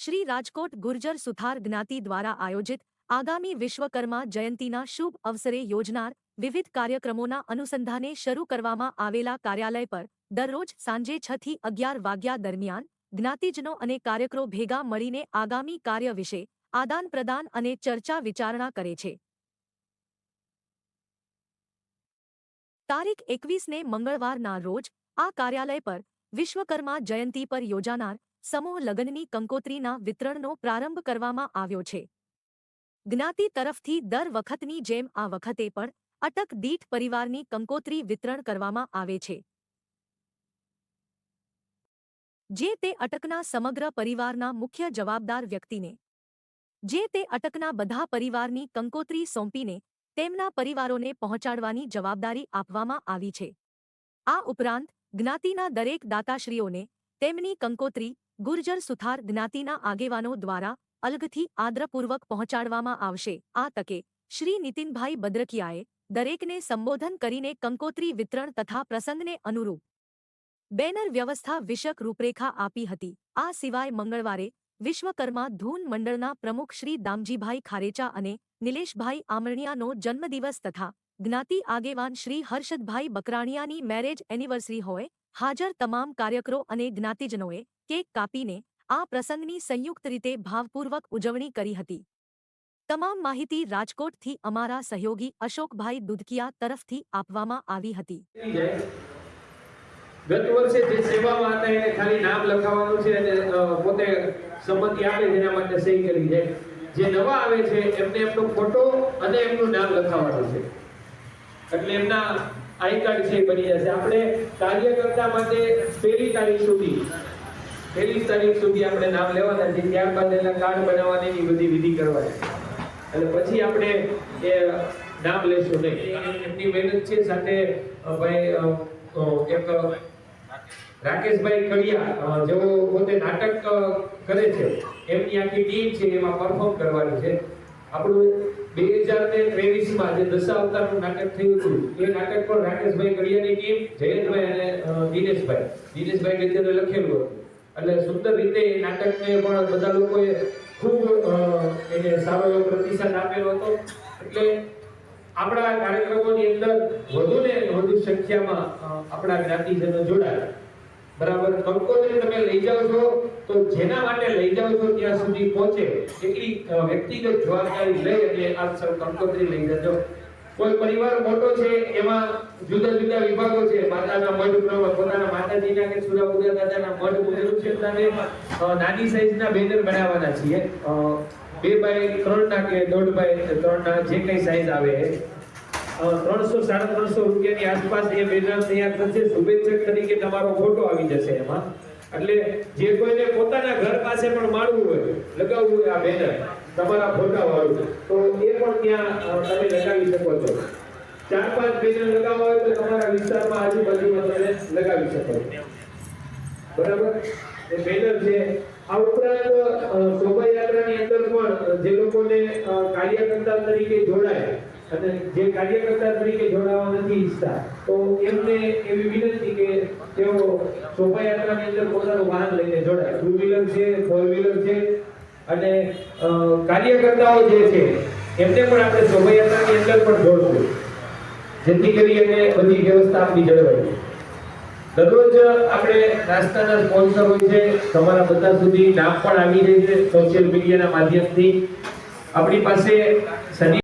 શ્રી રાજકોટ ગુર્જર સુથાર જ્ઞાતિ દ્વારા આયોજિત આગામી વિશ્વકર્મા જયંતીના શુભ અવસરે યોજનાર વિવિધ કાર્યક્રમોના અનુસંધાને શરૂ કરવામાં આવેલા કાર્યાલય પર દરરોજ સાંજે છ થી અગિયાર વાગ્યા દરમિયાન જ્ઞાતિજનો અને કાર્યકરો ભેગા મળીને આગામી કાર્ય વિશે આદાન પ્રદાન અને ચર્ચા વિચારણા કરે છે. તારીખ એકવીસને મંગળવારના રોજ આ કાર્યાલય પર વિશ્વકર્મા જયંતી પર યોજાનાર સમૂહ લગ્નની કંકોત્રીના વિતરણનો પ્રારંભ કરવામાં આવ્યો છે. જ્ઞાતિ તરફથી દર વખતની જેમ આ વખતે પણ અટક દીઠ પરિવારની કંકોત્રી વિતરણ કરવામાં આવે છે. જે તે અટકના સમગ્ર પરિવારના મુખ્ય જવાબદાર વ્યક્તિને, જે તે અટકના બધા પરિવારની કંકોત્રી સોંપીને તેમના પરિવારોને પહોંચાડવાની જવાબદારી આપવામાં આવી છે. આ ઉપરાંત જ્ઞાતિના દરેક દાતાશ્રીઓને તેમની કંકોત્રી ગુર્જર સુથાર જ્ઞાતિના આગેવાનો દ્વારા અલગથી આદ્રપૂર્વક પહોંચાડવામાં આવશે. આ તકે શ્રી નીતિનભાઈ બદ્રકિયાએ દરેકને સંબોધન કરીને કંકોત્રી વિતરણ તથા પ્રસંગને અનુરૂપ બેનર વ્યવસ્થા વિષક રૂપરેખા આપી હતી. આ સિવાય મંગળવારે વિશ્વકર્મા ધૂન મંડળના પ્રમુખ શ્રી દામજીભાઈ ખારેચા અને નિલેશભાઈ આમરણિયાનો જન્મદિવસ તથા જ્ઞાતિ આગેવાન શ્રી હર્ષદભાઈ બકરાણિયાની મેરેજ એનિવર્સરી હોય હાજર તમામ કાર્યકરો અને જ્ઞાતિજનોએ કેક કાપીને આ પ્રસંગની સંયુક્ત રીતે ભાવપૂર્વક ઉજવણી કરી હતી. તમામ માહિતી રાજકોટથી અમારા સહયોગી અશોકભાઈ દુધકિયા તરફથી આપવામાં આવી હતી. ગત વર્ષે જે સેવામાં હતા એને ખાલી નામ લખાવવાનું છે અને પોતે સંમતિ આપે છે માટે સહી કરી છે. જે નવા આવે છે એમને એમનો ફોટો અને એમનું નામ લખાવવાનું છે. એટલે એમના છે, એ બની જશે. આપણે કાર્યકર્તા માટે પહેલી તારીખ સુધી, પહેલી તારીખ સુધી આપણે નામ લેવાના છે, ત્યારબાદ એના કાર્ડ બનાવવાની એવી બધી વિધિ કરવાની. અને પછી આપણે એ નામ લેશું નહીં. એમની મહેનત છે, સાથે ભાઈ એક રાકેશભાઈ કડિયા જેઓ પોતે નાટક કરે છે, એમની આખી ટીમ છે, એમાં પરફોર્મ કરવાની છે. આપણું બે હજાર ને ત્રેવીસમાં જે દશાવતારનું નાટક થયું હતું, એ નાટક પણ રાકેશભાઈ કડિયાની ટીમ જયંતભાઈ અને દિનેશભાઈ. દિનેશભાઈ ગજ્જરે લખેલું હતું. એટલે સુંદર રીતે એ નાટકને પણ બધા લોકોએ ખૂબ એને સારો એવો પ્રતિસાદ આપેલો હતો. એટલે આપણા કાર્યક્રમોની અંદર વધુ ને વધુ સંખ્યામાં આપણા જ્ઞાતિજનો જોડાય. બરાબર? કંકોત્રી તમે લઈ જાઓ છો, તો જેના માટે લઈ જાઓ છો ત્યાં સુધી પહોંચે એટલી વ્યક્તિગત જવાબદારી લઈ અને આ કંકોત્રી લઈ જજો. કોઈ પરિવાર મોટો છે, એમાં જુદા જુદા વિભાગો છે, માતાના મઢ પોતાના માતાજીના કે સુરાપુરા દાદાના મઢ મુજબ છે તમે નાની સાઈઝના બેનર બનાવવાના છીએ. બે બાય ત્રણ ના કે દોઢ બાય ત્રણ ના જે કઈ સાઈઝ આવે ત્રણસો સાડા ત્રણસો રૂપિયાની આસપાસ એ બેનર તૈયાર થશે. શુભેચ્છક તરીકે તમારો ફોટો આવી જશે એમાં. એટલે જે કોઈને પોતાના ઘર પાસે પણ માળવું હોય, લગાવવું હોય આ બેનર, તમારા ફોટા વાળું તો એ પણ ત્યાં તમે લગાવી શકો છો. ચાર પાંચ બેનર લગાવવા હોય તો તમારા વિસ્તારમાં આજુબાજુમાં તમે લગાવી શકો બરાબર? એ બેનર છે. આ ઉપરાંત શોભાયાત્રાની અંદર પણ જે લોકોને કાર્યકર્તા તરીકે જોડાય અને જે કાર્યકર્તા તરીકે જોડાવા નથી ઈચ્છતા, તો એમને એવી વિનંતી કે તેઓ શોભાયાત્રાની અંદર પોતાનું વાહન લઈને જોડાય. ટુ વ્હીલર છે, ફોર વ્હીલર છે, અને કાર્યકર્તાઓ જે છે, એમને પણ આપણે શોભાયાત્રાની અંદર પણ જોડશું. જેથી કરી અને બધી વ્યવસ્થા આપણી જળવાય દરરોજ આપણે નાસ્તાના સ્પોન્સર હોય છે, તમારા બધા સુધી નામ પણ આવી રહી છે, સોશિયલ મીડિયાના માધ્યમથી. આપણી પાસે